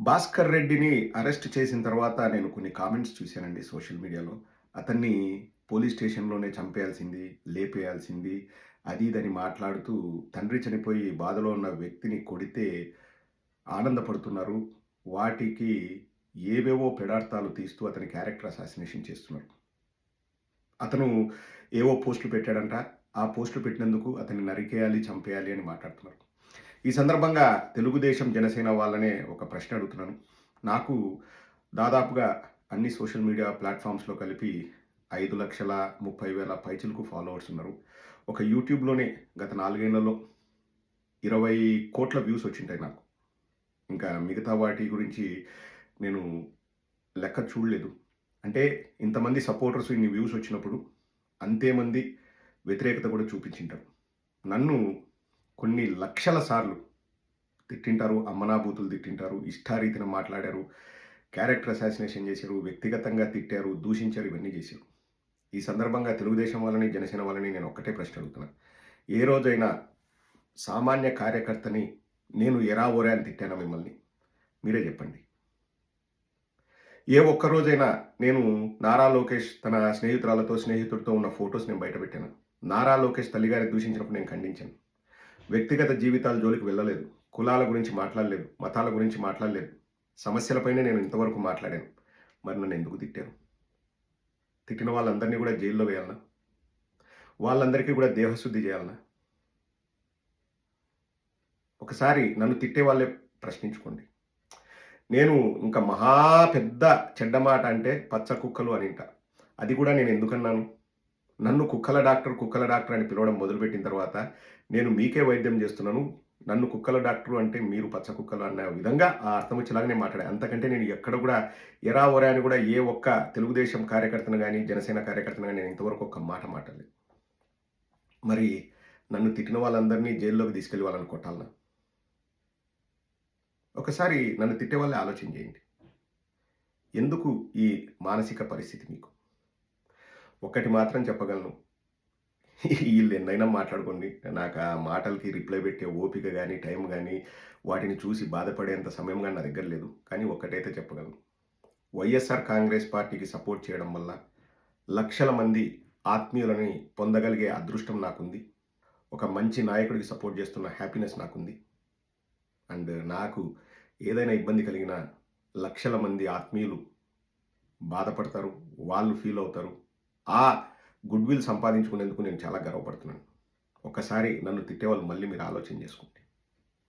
భాస్కర్ రెడ్డిని అరెస్ట్ చేసిన తర్వాత నేను కొన్ని కామెంట్స్ చూశానండి సోషల్ మీడియాలో. అతన్ని పోలీస్ స్టేషన్లోనే చంపేయాల్సింది లేపేయాల్సింది అది ఇదని మాట్లాడుతూ తండ్రి చనిపోయి బాధలో ఉన్న వ్యక్తిని కొడితే ఆనందపడుతున్నారు. వాటికి ఏవేవో పెడార్థాలు తీస్తూ అతని క్యారెక్టర్ అసాసినేషన్ చేస్తున్నారు. అతను ఏవో పోస్టులు పెట్టాడంట. ఆ పోస్టులు పెట్టినందుకు అతన్ని నరికేయాలి చంపేయాలి అని మాట్లాడుతున్నారు. ఈ సందర్భంగా తెలుగుదేశం జనసేన వాళ్ళనే ఒక ప్రశ్న అడుగుతున్నాను. నాకు దాదాపుగా అన్ని సోషల్ మీడియా ప్లాట్ఫామ్స్లో కలిపి ఐదు లక్షల ముప్పై వేల పైచిలకు ఫాలోవర్స్ ఉన్నారు. ఒక యూట్యూబ్లోనే గత నాలుగేళ్ళలో ఇరవై కోట్ల వ్యూస్ వచ్చింటాయి నాకు. ఇంకా మిగతా వాటి గురించి నేను లెక్క చూడలేదు. అంటే ఇంతమంది సపోర్టర్స్ ఇన్ని వ్యూస్ వచ్చినప్పుడు అంతేమంది వ్యతిరేకత కూడా చూపించింటారు. నన్ను కొన్ని లక్షల సార్లు తిట్టింటారు అమ్మనాభూతులు తిట్టింటారు ఇష్టారీతిని మాట్లాడారు క్యారెక్టర్ అసాసినేషన్ చేశారు వ్యక్తిగతంగా తిట్టారు దూషించారు ఇవన్నీ చేశారు. ఈ సందర్భంగా తెలుగుదేశం వాళ్ళని జనసేన వాళ్ళని నేను ఒక్కటే ప్రశ్న అడుగుతున్నాను ఏ రోజైనా సామాన్య కార్యకర్తని నేను ఎరా ఓరా అని తిట్టానా మిమ్మల్ని? మీరే చెప్పండి. ఏ ఒక్క రోజైనా నేను నారా లోకేష్ తన స్నేహితురాలతో స్నేహితుడితో ఉన్న ఫొటోస్ నేను బయటపెట్టాను నారా లోకేష్ తల్లిగారిని దూషించినప్పుడు నేను ఖండించాను. వ్యక్తిగత జీవితాల జోలికి వెళ్ళలేదు. కులాల గురించి మాట్లాడలేదు. మతాల గురించి మాట్లాడలేదు. సమస్యలపైనే నేను ఇంతవరకు మాట్లాడాను. మరి నన్ను ఎందుకు తిట్టాను తిట్టిన వాళ్ళందరినీ కూడా జైల్లో వేయాలనా? వాళ్ళందరికీ కూడా దేహశుద్ధి చేయాలనా? ఒకసారి నన్ను తిట్టే వాళ్ళే ప్రశ్నించుకోండి. నేను ఇంకా మహా పెద్ద చెడ్డ మాట అంటే పచ్చ కుక్కలు అని ఇంట అది కూడా నేను ఎందుకన్నాను? నన్ను కుక్కల డాక్టర్ కుక్కల డాక్టర్ అని పిలవడం మొదలుపెట్టిన తర్వాత నేను మీకే వైద్యం చేస్తున్నాను. నన్ను కుక్కల డాక్టర్ అంటే మీరు పచ్చ కుక్కలు అన్న విధంగా ఆ అర్థం వచ్చేలాగానే మాట్లాడాను అంతకంటే నేను ఎక్కడ కూడా ఎరా ఒరా అని కూడా ఏ ఒక్క తెలుగుదేశం కార్యకర్తను కానీ జనసేన కార్యకర్తను కానీ నేను ఇంతవరకు ఒక్క మాట మాట్లాడలేదు. మరి నన్ను తిట్టిన వాళ్ళందరినీ జైల్లోకి తీసుకెళ్ళి వాళ్ళని కొట్టాలనా? ఒకసారి నన్ను తిట్టే వాళ్ళే ఆలోచన చేయండి. ఎందుకు ఈ మానసిక పరిస్థితి ఒక్కటి మాత్రం చెప్పగలను. వీళ్ళు ఎన్నైనా మాట్లాడుకోండి. నాకు ఆ మాటలకి రిప్లై పెట్టే ఓపిక కానీ టైం కానీ వాటిని చూసి బాధపడేంత సమయం కానీ నా దగ్గర లేదు. కానీ ఒక్కటైతే చెప్పగలను. వైఎస్ఆర్ కాంగ్రెస్ పార్టీకి సపోర్ట్ చేయడం వల్ల లక్షల మంది ఆత్మీయులని పొందగలిగే అదృష్టం నాకుంది. ఒక మంచి నాయకుడికి సపోర్ట్ చేస్తున్న హ్యాపీనెస్ నాకుంది. అండ్ నాకు ఏదైనా ఇబ్బంది కలిగిన లక్షల మంది ఆత్మీయులు బాధపడతారు వాళ్ళు ఫీల్ అవుతారు. ఆ గుడ్ విల్ సంపాదించుకునేందుకు నేను చాలా గర్వపడుతున్నాను. ఒకసారి నన్ను తిట్టేవాళ్ళు మళ్ళీ మీరు ఆలోచన చేసుకుంటే